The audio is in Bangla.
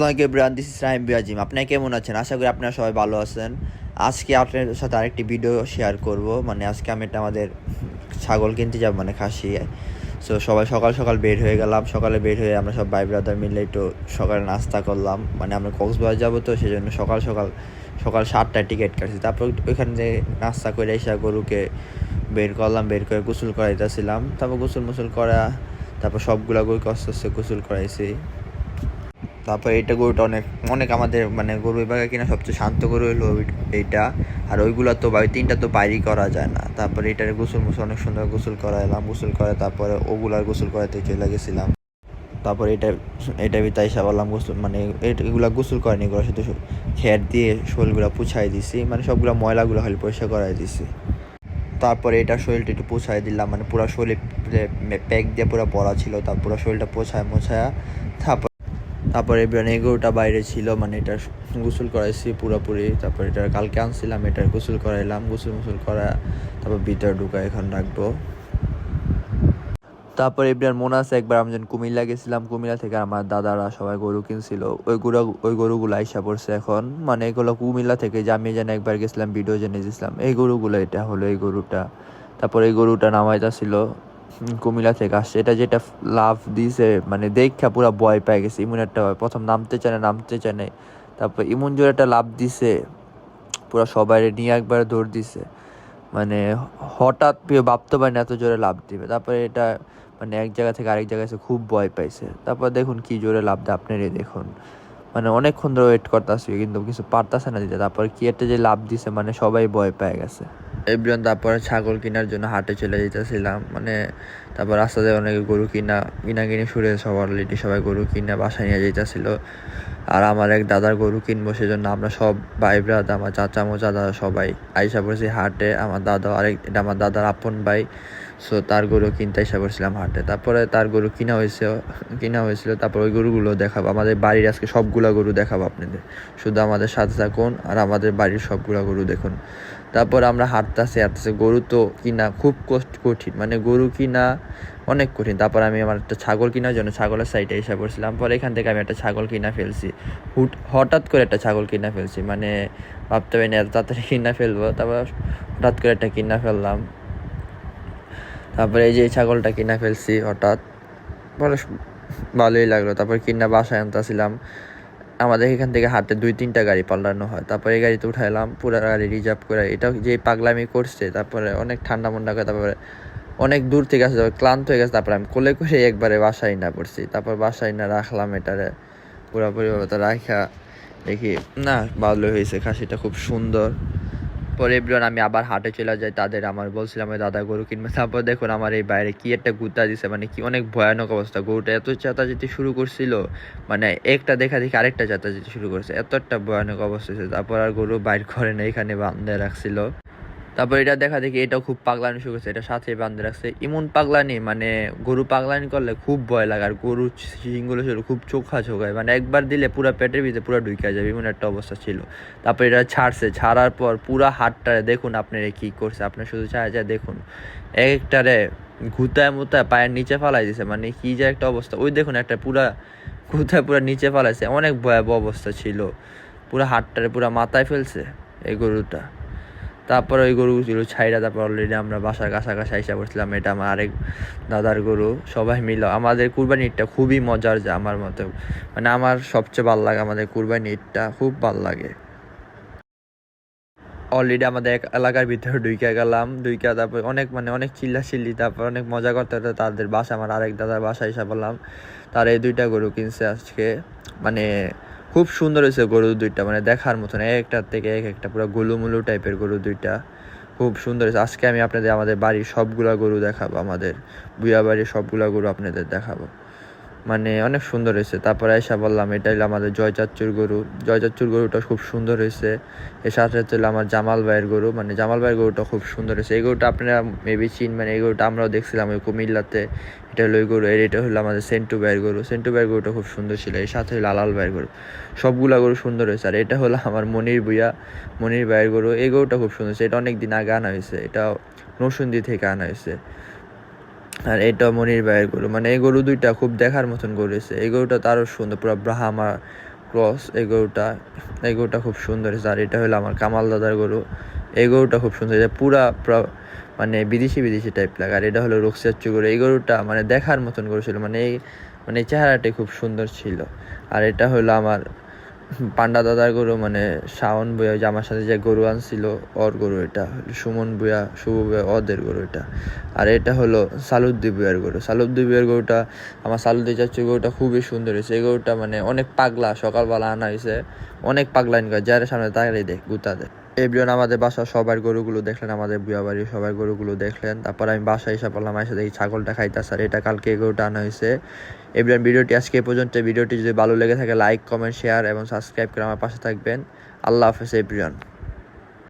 আসসালামু ব্রান দিস ইস রাহিম বিয়াজিম আপনারা কেমন আছেন? আশা করি আপনারা সবাই ভালো আছেন। আজকে আপনাদের সাথে আরেকটি ভিডিও শেয়ার করব। মানে আজকে আমি একটা আমাদের ছাগল কিনতে যাব মানে খাসি। সো সবাই সকাল সকাল বের হয়ে গেলাম। সকালে বের হয়ে আমরা সব ভাই ব্রাদার মিলে একটু সকালে নাস্তা করলাম। মানে আমরা কক্সবাজার যাব তো সেই জন্য সকাল সকাল সকাল সাতটায় টিকিট কাটছি। তারপর ওইখানে যে নাস্তা করে এসে গরুকে বের করলাম, বের করে গোসল করাইতেছিলাম। তারপর গোসল মোসল করা, তারপর সবগুলা গরুকে আস্তে আস্তে গোসল করাইছি। তারপর এইটা গরুটা অনেক অনেক আমাদের মানে গরু বিভাগে কিনা সবচেয়ে শান্ত গরু হলো এইটা। আর ওইগুলো তো বাই তিনটা তো বাইরই করা যায় না। তারপরে এটার গোসল মুসল অনেক সুন্দর গোসল করাইলাম। গোসল করে তারপরে ওগুলার গোসল করাতে চলে গেছিলাম। তারপর এটা এটা ভিতরে এসে বললাম গোসল মানে এটা- এগুলা গোসল করেনি এগুলো শুধু খেয়ার দিয়ে শোলগুলো পুছাই দিছি। মানে সবগুলো ময়লাগুলো খালি পরিষ্কার করাই দিছি। তারপরে এটা শরীরটা একটু পোছায় দিলাম। মানে পুরো শরীর প্যাক দিয়ে পুরো পড়া ছিল। তার পুরো শরীরটা পোছায় মোছায়া তারপর তারপরে এবার এগোটা বাইরে ছিল মানে এটা গোসল করাইছি পুরোপুরি। তারপর এটা কালকে আনছিলাম এটা গোসল করাইলাম গোসল মুসল করা তারপর ভিতরে ঢুকা এখন রাখব। তারপর এবার মনে আছে একবার আমি যখন কুমিল্লা গেছিলাম কুমিল্লা থেকে আমার দাদারা সবাই গরু কিনছিল। ওই গরু ওই গরুগুলো আইসা পড়ছে এখন। মানে এগুলো কুমিল্লা থেকে যে আমি যেন একবার গেছিলাম ভিডিও জেনে গেছিলাম এই গরুগুলো এটা হলো এই গরুটা। তারপর এই গরুটা নামাইতাছিল। হুম, কুমিল্লা থেকে আসছে। এটা যেটা লাভ দিছে মানে দেখা পুরা ভয় পেয়ে গেছে, ইমন একটা প্রথম নামতে চায় না, নামতে চায় না তারপর ইমন জোর একটা লাভ দিছে পুরো সবাই নিয়ে একবার দৌড় দিছে মানে হঠাৎ কেউ ভাবতে পারে না এত জোরে লাভ দিবে। তারপরে এটা মানে এক জায়গা থেকে আরেক জায়গায় এসে খুব ভয় পাইছে। তারপর দেখুন কি জোরে লাভ দেয় আপনারই দেখুন। মানে অনেকক্ষণ ধরে ওয়েট করতেছি, কিন্তু কিছু পারতাছে না দিতে। তারপর কি একটা যে লাভ দিছে মানে সবাই ভয় পেয়ে গেছে। এভরিওয়ান তারপরে ছাগল কেনার জন্য হাটে চলে যেতেছিলাম মানে তারপর রাস্তাতে অনেক গরু কিনা কিনা কিনে সুরে সবার অলরেডি সবাই গরু কিনা বাসায় নিয়ে যেতেছিল আর আমার এক দাদার গরু কিনবো সেজন্য আমরা সব ভাই ব্রাদ আমার চাচা মোচা দাদা সবাই আইসা পড়েছি হাটে। আমার দাদা আরেক, এটা আমার দাদার আপন ভাই। সো তার গরু কিনতে আইসা পড়ছিলাম হাটে। তারপরে তার গরু কিনা হয়েছে, কিনা হয়েছিল, তারপর ওই গরুগুলো দেখাবো। আমাদের বাড়ির আজকে সবগুলা গরু দেখাবো আপনাদের। শুধু আমাদের সাথে থাকুন আর আমাদের বাড়ির সবগুলা গরু দেখুন। তারপর আমরা হাঁটতেছি হাঁটতেছি। গরু তো কিনা খুব কষ্ট, কঠিন। মানে গরু কিনা অনেক কঠিন। তারপর আমি আমার একটা ছাগল কেনার জন্য ছাগলের সাইডে এসে পড়ছিলাম। পরে এখান থেকে আমি একটা ছাগল কিনা ফেলছি। হুট, হঠাৎ করে একটা ছাগল কিনা ফেলছি। মানে ভাবতে পারিনি এত তাড়াতাড়ি কিনা ফেলব। তারপর হঠাৎ করে একটা কিনা ফেললাম। তারপরে এই যে ছাগলটা কিনা ফেলছি হঠাৎ। পরে ভালোই লাগল। তারপর কিনা বাসায় আনতেছিলাম। আমাদের এখান থেকে হাতে দুই, তিনটা গাড়ি পাল্টানো হয়। তারপরে এই গাড়িতে উঠাইলাম, পুরো গাড়ি রিজার্ভ করে। এটা যে পাগলামি করছে, তারপরে অনেক ঠান্ডা মন্ডা করে, তারপরে অনেক দূর থেকে আসে, তারপর ক্লান্ত হয়ে গেছে। তারপরে আমি কোলে করে একবারে বাসায় না পড়ছি। তারপর বাসায় না রাখলাম এটারে পুরোপুরি ভাবে তো রাখা দেখি, না, ভালো হয়েছে। খাসিটা খুব সুন্দর। পরে এবার আমি আবার হাটে চলে যাই, তাদের আমার বলছিলাম দাদা গরু কিনবে। তারপর দেখুন, আমার এই বাইরে কি একটা গুতা দিছে মানে কি অনেক ভয়ানক অবস্থা। গরুটা এত চাতা যেতে শুরু করছিল মানে একটা দেখা দেখি আরেকটা যেতে শুরু করছে। এত একটা ভয়ানক অবস্থা তারপর আর গরু বাইর করে না, এখানে বান্ধে রাখছিল। তারপর এটা দেখা দেখি এটাও খুব পাগলানি শুরু করছে, এটা সাথে বান্ধে রাখছে। ইমন পাগলানি মানে গরু পাগলানি করলে খুব ভয় লাগে, আর গরু শিংগুলো ছিল খুব চোখা চোখায় মানে একবার দিলে পুরো পেটের ভিতরে পুরো ঢুকে যাবে এমন একটা অবস্থা ছিল। তারপর এটা ছাড়ছে, ছাড়ার পর পুরা হাটটারে দেখুন আপনারা কি করছে আপনার শুধু চায় যায় দেখুন। এক একটারে ঘুতায় মুতায় পায়ের নিচে ফালাই দিছে মানে কি যে একটা অবস্থা। ওই দেখুন একটা পুরা ঘুতায় পুরা নিচে ফালাইছে, অনেক ভয়াবহ অবস্থা ছিল। পুরা হাটটারে পুরা মাথায় ফেলছে এই গরুটা। তারপর ওই গরুগুলো ছাইরা, তারপর অলরেডি আমরা বাসার কাছাকাছি আইসা পড়ছিলাম। এটা আমার আরেক দাদার গরু, সবাই মিলে। আমাদের কুরবানি ঈদটা খুবই মজার যে আমার মতে। মানে আমার সবচেয়ে ভালো লাগে আমাদের কুরবানি ঈদটা, খুব ভালো লাগে। অলরেডি আমাদের এক এলাকার ভিতরে ঢুকে গেলাম ঢুকে তারপর অনেক মানে অনেক চিল্লা চিল্লি তারপর অনেক মজা করতে করতে তাদের বাসা, আমার আরেক দাদার বাসা এসে বললাম তার এই দুইটা গরু কিনছে আজকে। মানে খুব সুন্দর হয়েছে গরু দুইটা মানে দেখার মতন এক একটার থেকে এক একটা, পুরো গুলুমুলু টাইপের গরু দুইটা খুব সুন্দর হয়েছে। আজকে আমি আপনাদের, আমাদের বাড়ির সবগুলা গরু দেখাবো, আমাদের বুয়া বাড়ির সবগুলা গরু আপনাদের দেখাবো। মানে অনেক সুন্দর হয়েছে। তারপরে এসে বললাম, এটা হলো আমাদের জয় চাচ্চুর গরু। জয় চাচ্চুর গরুটা খুব সুন্দর হয়েছে। এর সাথে হলো আমার জামাল ভাইয়ের গরু। মানে জামাল ভাইয়ের গরুটা খুব সুন্দর হয়েছে। এই গরুটা আপনারা মেবি চিন মানে এই গরুটা আমরাও দেখছিলাম ওই কুমিল্লাতে। এটা হলো ওই গরু, এর এটা হলো আমাদের সেন্টু ভাইয়ের গরু। সেন্টু ভাইয়ের গরুটা খুব সুন্দর ছিল। এর সাথে হলো আলাল ভাইয়ের গরু। সবগুলা গরু সুন্দর হয়েছে। আর এটা হলো আমার মনির বুইয়া মনির ভাইয়ের গরু। এই গরুটা খুব সুন্দর হয়েছে। এটা অনেক দিন আগে আনা হয়েছে। এটা নসুন্দি থেকে আনা হয়েছে। আর এটা মনির ভাইয়ের গরু মানে এই গরু দুইটা খুব দেখার মতন গরু হয়েছে এই গরুটা তো আরও সুন্দর, পুরো ব্রাহামা ক্রস এই গরুটা এই গরুটা খুব সুন্দর আর এটা হলো আমার কামাল দাদার গরু। এই গরুটা খুব সুন্দর, এটা পুরা পুরা মানে বিদেশি বিদেশি টাইপ লাগে। আর এটা হলো রক্সিয়াচ্চু গরু এই গরুটা মানে দেখার মতন গরু ছিল মানে এই মানে চেহারাটি খুব সুন্দর ছিল। আর এটা হলো আমার পান্ডা দাদার গরু মানে শাওন বইয়া যে আমার সাথে যে গরু আনছিল, ওর গরু এটা। সুমন বুয়া, শুভ বুয়া, ওদের গরু এটা। আর এটা হলো সালুদ্দি বুয়ার গরু। সালুদ্দি বুয়ার গরুটা, আমার সালুদ্দি চাচ্ছি গরুটা খুবই সুন্দর হয়েছে। এই গরুটা মানে অনেক পাগলা, সকালবেলা আনা হয়েছে। অনেক পাগলা ইনকার যার সামনে তাকাই দেখ, গুতা দেয় এভরিওন আমাদের বাসা সবার গরুগুলো দেখলেন, আমাদের বুয়া বাড়ির সবার গরুগুলো দেখলেন। তারপর আমি বাসায় এসে পড়লাম এসে দেখি ছাগলটা খাইতেছে আর এটা কালকে গরুটা আনা হয়েছে। এভরিওন ভিডিওটি আজকে পর্যন্ত। ভিডিওটি যদি ভালো লেগে থাকে, লাইক, কমেন্ট, শেয়ার এবং সাবস্ক্রাইব করে আমার পাশে থাকবেন। আল্লাহ হাফেজ এভরিওন